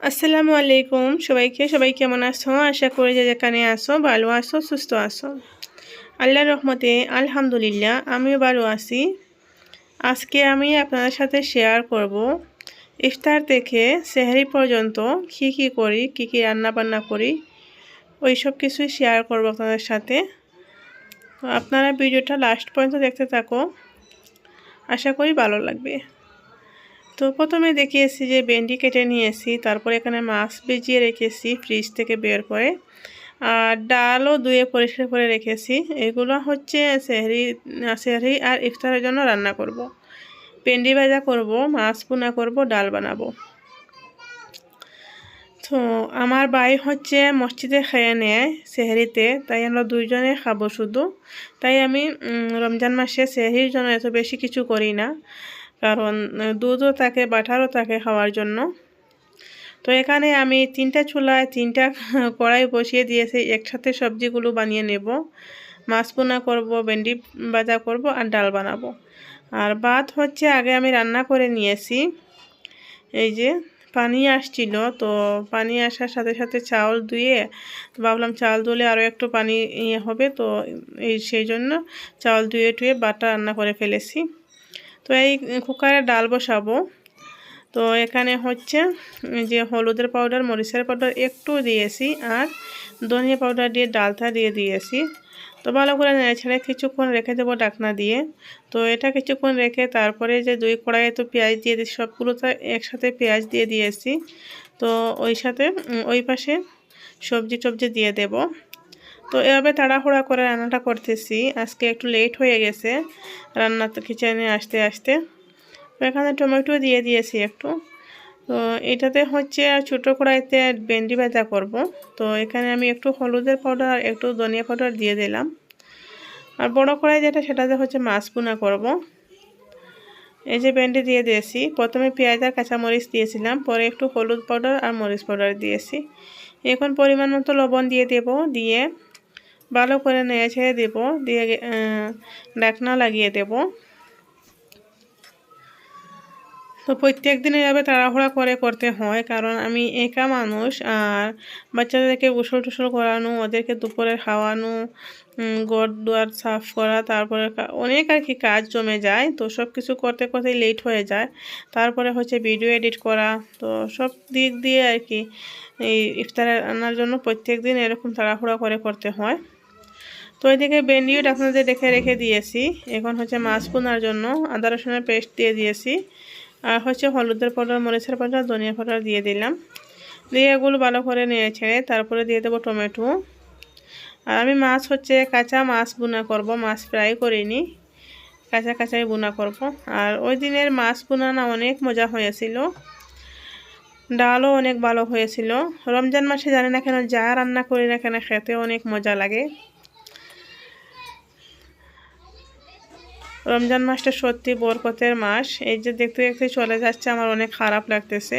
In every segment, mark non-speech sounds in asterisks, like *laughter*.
আসসালামু আলাইকুম। সবাইকে, সবাই কেমন আছো? আশা করি যে যেখানে আসো ভালো আসো সুস্থ আসো আল্লাহর রহমতে, আলহামদুলিল্লাহ, আমিও ভালো আছি। আজকে আমি আপনাদের সাথে শেয়ার করব ইফতার থেকে সেহারি পর্যন্ত কী কী করি, কী কী রান্না বান্না করি ওই সব কিছুই শেয়ার করব আপনাদের সাথে। আপনারা ভিডিওটা লাস্ট পর্যন্ত দেখতে থাকো। আশা করি ভালো লাগবে। তো প্রথমে দেখিয়েছি যে ভেন্ডি কেটে নিয়েছি, তারপর এখানে মাছ ভিজিয়ে রেখেছি ফ্রিজ থেকে বের করে। আর ডালও ধুয়ে পরিষ্কার করে রেখেছি। এগুলো হচ্ছে সেহরি সেহরি আর ইফতারের জন্য রান্না করব। ভেন্ডি ভাজা করব, মাছ পুনা করব, ডাল বানাবো। তো আমার ভাই হচ্ছে মসজিদে খেয়ে নেয় সেহরিতে, তাই আমরা দুইজনে খাব শুধু। তাই আমি রমজান মাসে সেহরির জন্য এত বেশি কিছু করি না। কারণ দুধও থাকে, বাটারও থাকে খাওয়ার জন্য। তো এখানে আমি তিনটা চুলায় তিনটা *laughs* কড়াই বসিয়ে দিয়েছি, একসাথে সবজিগুলো বানিয়ে নেব। মাছ পোনা করব, ভেন্ডি ভাজা করব আর ডাল বানাবো। আর ভাত হচ্ছে আগে আমি রান্না করে নিয়েছি। এই যে পানি আসছিল, তো পানি আসার সাথে সাথে চাউল ধুয়ে ভাবলাম চাউল ধুলে আরও একটু পানি ইয়ে হবে, তো এই সেই জন্য চাউল ধুয়ে টুয়ে বাটা রান্না করে ফেলেছি। তো এই কুকারে ডাল বসাবো। তো এখানে হচ্ছে যে হলুদের পাউডার মরিচের পাউডার একটু দিয়েছি আর ধনিয়া পাউডার দিয়ে ডালটা দিয়ে দিয়েছি। তো ভালো করে নেড়ে কিছুক্ষণ রেখে দেবো ডাকনা দিয়ে। তো এটা কিছুক্ষণ রেখে তারপরে যে দুই কড়াইয়ে তো পেঁয়াজ দিয়ে দিই সবগুলো তো একসাথে পেঁয়াজ দিয়ে দিয়েছি। তো ওই সাথে ওই পাশে সবজি টবজি দিয়ে দেব। তো এভাবে তাড়াহুড়া করে রান্নাটা করতেছি। আজকে একটু লেট হয়ে গেছে। রান্না তো কিচেনে আসতে আসতে। তো এখানে টমেটো দিয়ে দিয়েছি একটু। তো এটাতে হচ্ছে ছোটো কড়াইতে ভেন্ডি ভাজা করব। তো এখানে আমি একটু হলুদের পাউডার একটু ধনিয়া পাউডার দিয়ে দিলাম। আর বড় কড়াই যেটা, সেটাতে হচ্ছে মাছ পুনা করব। এই যে ভেন্ডি দিয়ে দিয়েছি। প্রথমে পেঁয়াজ আর কাঁচামরিচ দিয়েছিলাম। পরে একটু হলুদ পাউডার আর মরিচ পাউডার দিয়েছি। এখন পরিমাণ মতো লবণ দিয়ে দেব। দিয়ে ভালো করে নেড়ে ছেড়ে দেবো, দিয়ে ডাকনা লাগিয়ে দেব। তো প্রত্যেক দিন এভাবে তাড়াহুড়া করে করতে হয়, কারণ আমি একা মানুষ আর বাচ্চাদেরকে গোসল টুসল করানো, ওদেরকে দুপুরে খাওয়ানো গড় দুয়ার সাফ করা, তারপরে অনেক আর কি কাজ জমে যায়। তো সব কিছু করতে করতে লেট হয়ে যায়। তারপরে হচ্ছে ভিডিও এডিট করা, তো সব দিক দিয়ে আর কি এই ইফতার আনার জন্য প্রত্যেক দিন এরকম তাড়াহুড়া করে করতে হয়। তো এদিকে ভেন্ডিও আপনাদের রেখে রেখে দিয়েছি। এখন হচ্ছে মাছ পোনার জন্য আদা রসুনের পেস্ট দিয়ে দিয়েছি। আর হচ্ছে হলুদের পাউডার, মরিচের পাউডার, ধনিয়া পাউডার দিয়ে দিলাম। দিয়ে এগুলো ভালো করে নিয়ে ছেড়ে তারপরে দিয়ে দেবো টমেটো। আর আমি মাছ হচ্ছে কাঁচা মাছ বুনা করব, মাছ ফ্রাই করিনি। কাঁচা কাঁচাই বুনা করব। আর ওই দিনের মাছ বুনা না অনেক মজা হয়েছিল। ডালও অনেক ভালো হয়েছিল। রমজান মাসে জানি না কেন যা রান্না করি না কেন খেতে অনেক মজা লাগে। রমজান মাসটা সত্যি বরকতের মাস। এই যে দেখতে দেখতে চলে যাচ্ছে, আমার অনেক খারাপ লাগতেছে।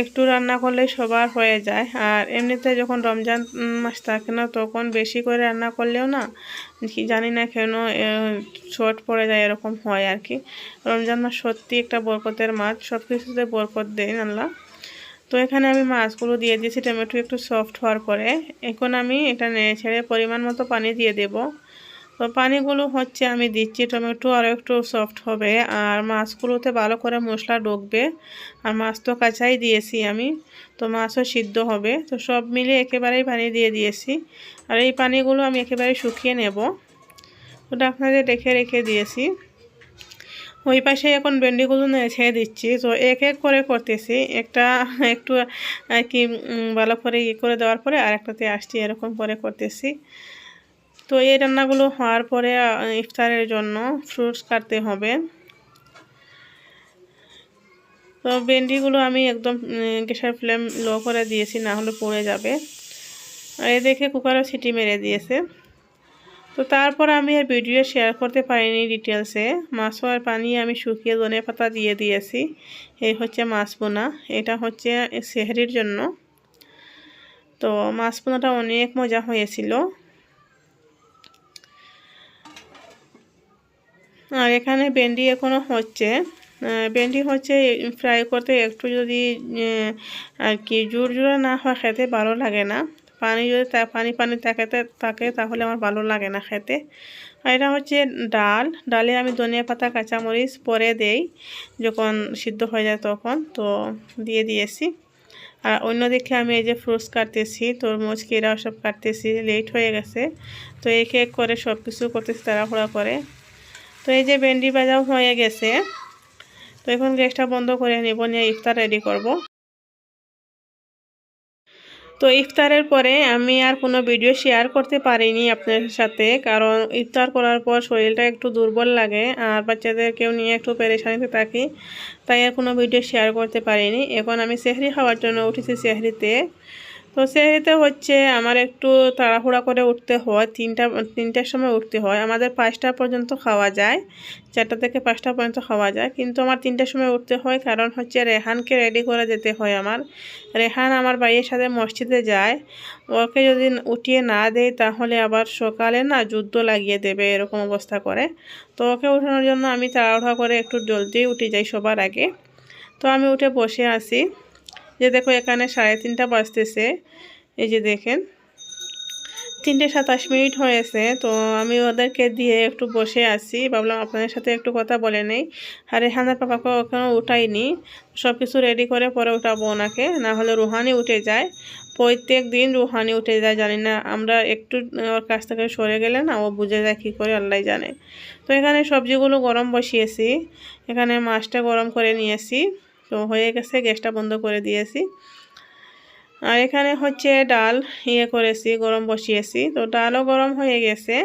একটু রান্না করলে সবার হয়ে যায়। আর এমনিতে যখন রমজান মাস থাকে না, তখন বেশি করে রান্না করলেও না, কি জানি না কেন শর্ট পড়ে যায়, এরকম হয় আর কি। রমজান মাস সত্যি একটা বরকতের মাছ সব কিছুতে বরকত দেন আল্লাহ। তো এখানে আমি মাছগুলো দিয়ে দিয়েছি, টমেটো একটু সফট হওয়ার পরে। এখন আমি এটা নেড়ে ছেড়ে পরিমাণ মতো পানি দিয়ে দেবো। তো পানিগুলো হচ্ছে আমি দিচ্ছি, টমেটো আরও একটু সফট হবে। আর মাছগুলোতে ভালো করে মশলা ঢুকবে। আর মাছ তো কাঁচাই দিয়েছি আমি, তো মাছও সিদ্ধ হবে। তো সব মিলে একেবারেই পানি দিয়ে দিয়েছি। আর এই পানিগুলো আমি একেবারে শুকিয়ে নেব। ওটা আপনাদের রেখে রেখে দিয়েছি। ওই পাশে এখন ভেন্ডিগুলো ছেড়ে দিচ্ছি। তো এক এক করে করতেছি। একটা *laughs* একটু আর কি ভালো করে ইয়ে করে দেওয়ার পরে আর একটাতে আসছি, এরকম করে করতেছি। তো এই রান্নাগুলো হওয়ার পরে ইফতারের জন্য ফ্রুটস কাটতে হবে। তো ভেন্ডিগুলো আমি একদম গ্যাসের ফ্লেম লো করে দিয়েছি, না হলে পড়ে যাবে। আর এ দেখে কুকারও সিটি মেরে দিয়েছে। তো তারপর আমি আর ভিডিও শেয়ার করতে পারিনি ডিটেলসে। মাছ আর পানি আমি শুকিয়ে ধনে পাতা দিয়ে দিয়েছি। এই হচ্ছে মাছ বোনা। এটা হচ্ছে সেহরির জন্য। তো মাছ বোনাটা অনেক মজা হয়েছিল। আর এখানে ভেন্ডি এখনও হচ্ছে। ভেন্ডি হচ্ছে ফ্রাই করতে একটু যদি আর কি জোর জোড়া না হয় খেতে ভালো লাগে না। পানি যদি পানি পানি থাকে থাকে তাহলে আমার ভালো লাগে না খেতে। আর এটা হচ্ছে ডাল। ডালে আমি ধনিয়া পাতা, কাঁচামরিচ পরে দেই যখন সিদ্ধ হয়ে যায় তখন, তো দিয়ে দিয়েছি। আর অন্যদিকে আমি এই যে ফ্রুটস কাটতেছি, তরমুজ কেরা সব কাটতেছি, লেট হয়ে গেছে। তো এক এক করে সব কিছু করতেছি, তাড়াহুড়া করে। তো এই যে ভেন্ডি ভাজাও হয়ে গেছে। তো এখন গ্যাসটা বন্ধ করে নেব, নিয়ে ইফতার রেডি করব। তো ইফতারের পরে আমি আর কোনো ভিডিও শেয়ার করতে পারিনি আপনার সাথে, কারণ ইফতার করার পর শরীরটা একটু দুর্বল লাগে আর বাচ্চাদেরকেও নিয়ে একটু পেরেশানিতে থাকি, তাই আর কোনো ভিডিও শেয়ার করতে পারিনি। এখন আমি সেহরি খাওয়ার জন্য উঠেছি সেহরিতে। তো সেহরিতে হচ্ছে আমার একটু তাড়াহুড়া করে উঠতে হয়, তিনটা, তিনটার সময় উঠতে হয়। আমাদের পাঁচটা পর্যন্ত খাওয়া যায়, চারটা থেকে পাঁচটা পর্যন্ত খাওয়া যায়। কিন্তু আমার তিনটার সময় উঠতে হয় কারণ হচ্ছে রেহানকে রেডি করে যেতে হয় আমার। রেহান আমার ভাইয়ের সাথে মসজিদে যায়, ওকে যদি উঠিয়ে না দেয় তাহলে আবার সকালে না যুদ্ধ লাগিয়ে দেবে এরকম অবস্থা করে। তো ওকে উঠানোর জন্য আমি তাড়াহুড়া করে একটু জলদি উঠে যাই সবার আগে। তো আমি উঠে বসে আছি। যে দেখো এখানে সাড়ে তিনটা বাজতেছে। এই যে দেখেন, তিনটে সাতাশ মিনিট হয়েছে, তো আমি ওদেরকে দিয়ে একটু বসে আছি। ভাবলাম আপনাদের সাথে একটু কথা বলে নেই। আর রেহানার পাপাকে ওখানে উঠাইনি সব কিছু রেডি করে পরে উঠাবো ওনাকে, না হলে রুহানি উঠে যায়। প্রত্যেক দিন রুহানি উঠে যায়, জানি না, আমরা একটু, ওর কাছ থেকে সরে গেলে না ও বুঝে যায় কী করে আল্লাহ জানে। তো এখানে সবজিগুলো গরম বসিয়েছি, এখানে মাছটা গরম করে নিয়েছি। তো হয়ে গেছে, গ্যাসটা বন্ধ করে দিয়েছি। আর এখানে হচ্ছে ডাল ইয়ে করেছি, গরম বসিয়েছি। তো ডালও গরম হয়ে গেছে,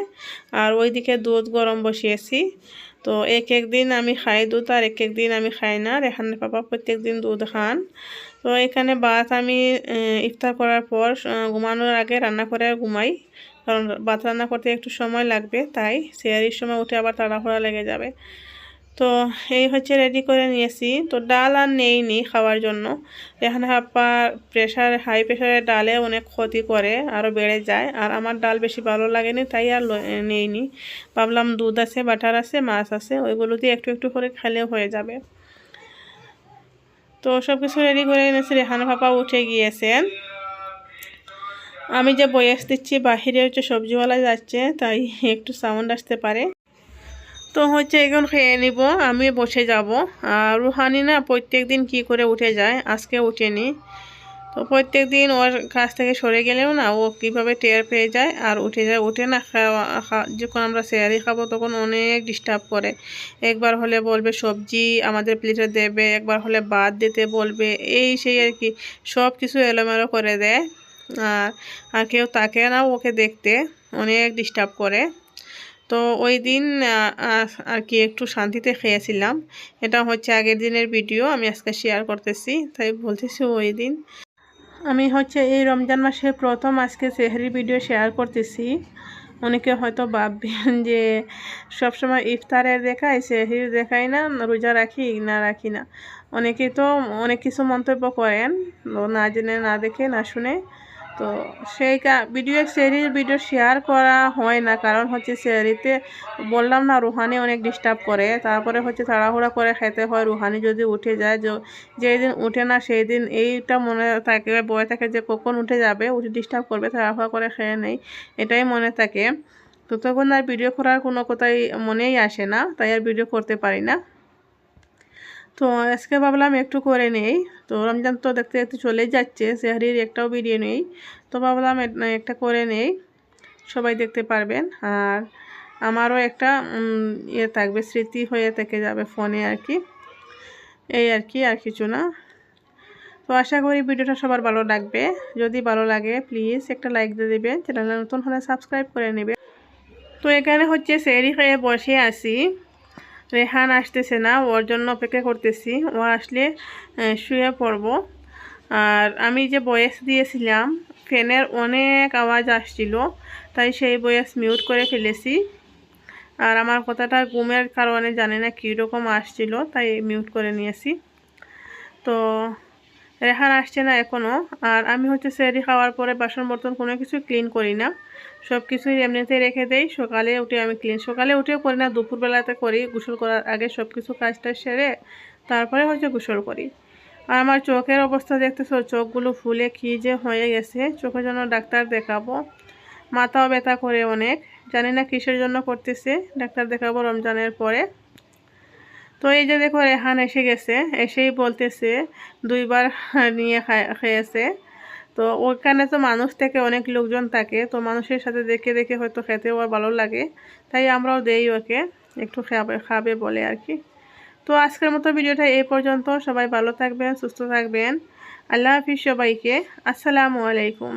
আর ওইদিকে দুধ গরম বসিয়েছি। তো এক এক দিন আমি খাই দুধ, আর এক এক দিন আমি খাই না। রেহানের পাপা প্রত্যেক দিন দুধ খান। তো এখানে ভাত আমি ইফতার করার পর ঘুমানোর আগে রান্না করে ঘুমাই। কারণ ভাত রান্না করতে একটু সময় লাগবে, তাই সেয়ারির সময় উঠে আবার তাড়াহুড়া লেগে যাবে। তো এই হচ্ছে রেডি করে নিয়েছি। তো ডাল আর নেইনি খাওয়ার জন্য। এখানে হাপ্পা প্রেশার হাই প্রেশারের ডালে অনেক ক্ষতি করে আরও বেড়ে যায়। আর আমার ডাল বেশি ভালো লাগেনি, তাই আর ল- নেইনি। ভাবলাম দুধ আছে বাটার আছে, মাছ আছে, ওইগুলো দিয়ে একটু একটু করে খেলেও হয়ে যাবে। তো সব কিছু রেডি করে এনেছি, রেহানা পাপা উঠে গিয়েছেন আমি যে বয়স দিচ্ছি, বাহিরে হচ্ছে সবজিওয়ালা যাচ্ছে, তাই একটু সাউন্ড আসতে পারে। তো হচ্ছে এখন খেয়ে নিব, আমি বসে যাব। আর রুহানি না প্রত্যেক দিন কী করে উঠে যায়, আজকে উঠেনি। তো প্রত্যেক দিন ওর কাছ থেকে সরে গেলেও না ও কীভাবে টের পেয়ে যায় আর উঠে যায়। উঠে না খাওয়া যখন আমরা শেয়ারি খাব তখন অনেক ডিস্টার্ব করে। একবার হলে বলবে সবজি আমাদের প্লেটে দেবে, একবার হলে ভাত দিতে বলবে, এই সেই আর কি, সব কিছু এলোমেলো করে দেয়। আর আর কেউ তাকে না ওকে দেখতে অনেক ডিস্টার্ব করে। তো ওই দিন আর কি একটু শান্তিতে খেয়েছিলাম। এটা হচ্ছে আগের দিনের ভিডিও, আমি আজকে শেয়ার করতেছি, তাই বলতেছি ওই দিন। আমি হচ্ছে এই রমজান মাসে প্রথম আজকে সেহরির ভিডিও শেয়ার করতেছি। অনেকে হয়তো ভাববেন যে সবসময় ইফতারের দেখায় সেহরির দেখাই না, রোজা রাখি না রাখি না। অনেকে তো অনেক কিছু মন্তব্য করেন না জেনে, না দেখে, না শুনে। তো সেই ভিডিও সেহরির ভিডিও শেয়ার করা হয় না। কারণ হচ্ছে সেহরিতে বললাম না, রুহানি অনেক ডিস্টার্ব করে। তারপরে হচ্ছে তাড়াহুড়া করে খেতে হয়। রুহানি যদি উঠে যায় যেই দিন উঠে না সেই দিন এইটা মনে থাকে, বয়ে থাকে যে কখন উঠে যাবে, উঠে ডিস্টার্ব করবে, তাড়াহুড়া করে খেয়ে নেই, এটাই মনে থাকে। তো তখন আর ভিডিও করার কোনো কথাই মনেই আসে না, তাই আর ভিডিও করতে পারি না। তো আজকে ভাবলাম একটু করে নেই। তো রমজান তো দেখতে দেখতে চলেই যাচ্ছে, সেহারির একটাও ভিডিও নেই। তো ভাবলাম একটা করে নেই। সবাই দেখতে পারবেন। আর আমারও একটা ইয়ে থাকবে, স্মৃতি হয়ে থেকে যাবে ফোনে আর কি এই আর কি আর কিছু না। তো আশা করি ভিডিওটা সবার ভালো লাগবে। যদি ভালো লাগে প্লিজ একটা লাইক দিয়ে দেবেন। চ্যানেলে নতুন হলে সাবস্ক্রাইব করে নেবে তো এখানে হচ্ছে সেরি হয়ে বসে আছি। রেহান আসতেছে না, ওর জন্য অপেক্ষা করতেছি। ও আসলে শুয়ে পড়ব। আর আমি যে বয়েস দিয়েছিলাম, ফ্যানের অনেক আওয়াজ আসছিল, তাই সেই বয়েস মিউট করে ফেলেছি। আর আমার কথাটা ঘুমের কারণে জানি না কীরকম আসছিল, তাই মিউট করে নিয়েছি। তো রেহান আসছে না এখনও আর আমি হচ্ছে সেরি খাওয়ার পরে বাসন বর্তন কোনো কিছু ক্লিন করি না। সব কিছুই এমনিতে রেখে দেই। সকালে উঠে আমি ক্লিন সকালে উঠেও করি না, দুপুরবেলাতে করি। গোসল করার আগে সব কিছু কাজটা সেরে তারপরে হচ্ছে গোসল করি। আর আমার চোখের অবস্থা দেখতেছো, চোখগুলো ফুলে কী যে হয়ে গেছে। চোখের জন্য ডাক্তার দেখাবো। মাথাও ব্যথা করে অনেক। জানি না কিসের জন্য করতেছে। ডাক্তার দেখাবো রমজানের পরে। তো এই যে দেখো, রেহান এসে গেছে। এসেই বলতেছে, দুইবার নিয়ে খেয়েছে। তো ওখানে তো মানুষ থেকে অনেক লোকজন থাকে। তো মানুষের সাথে দেখে দেখে হয়তো খেতেও আর ভালো লাগে। তাই আমরাও দেই ওকে, একটু খাবে খাবে বলে আর কি। তো আজকের মতো ভিডিওটা এই পর্যন্ত। সবাই ভালো থাকবেন, সুস্থ থাকবেন। আল্লাহ হাফিজ সবাইকে। আসসালামু আলাইকুম।